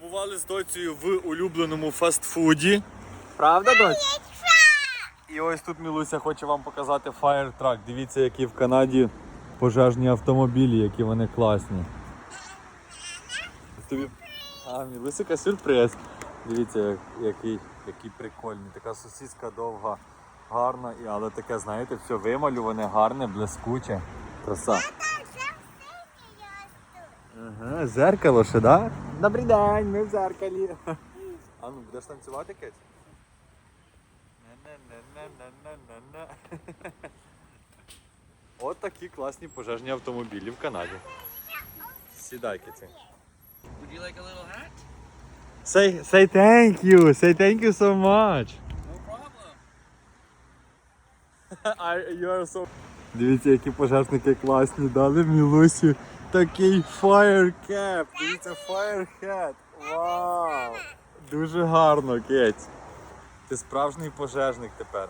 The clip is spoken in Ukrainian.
Побували з доцею в улюбленому фастфуді. Правда, доць? І ось тут Мілуся хоче вам показати Fire Truck. Дивіться, які в Канаді пожежні автомобілі, які вони класні. Тобі... А, Мілусика сюрприз. Дивіться, як- який, який прикольний. Така сосиска довга, гарна, і- але таке, знаєте, все вималюване, гарне, блискуче. Краса. Ага, зеркало ще, да? Добрий день, ми в зеркалі. А ну, будеш танцювати, Кеть? На-на-на-на-на-на-на. От такі класні пожежні автомобілі в Канаді. Сідай, Кеті. Would you like a little hat? Say, say thank you, say thank you so much. No problem. I, you are so... Дивіться, які пожежники класні дали Мілусі такий cap. Дивіться, hat. Вау! Дуже гарно, Кеть. Ти справжній пожежник тепер.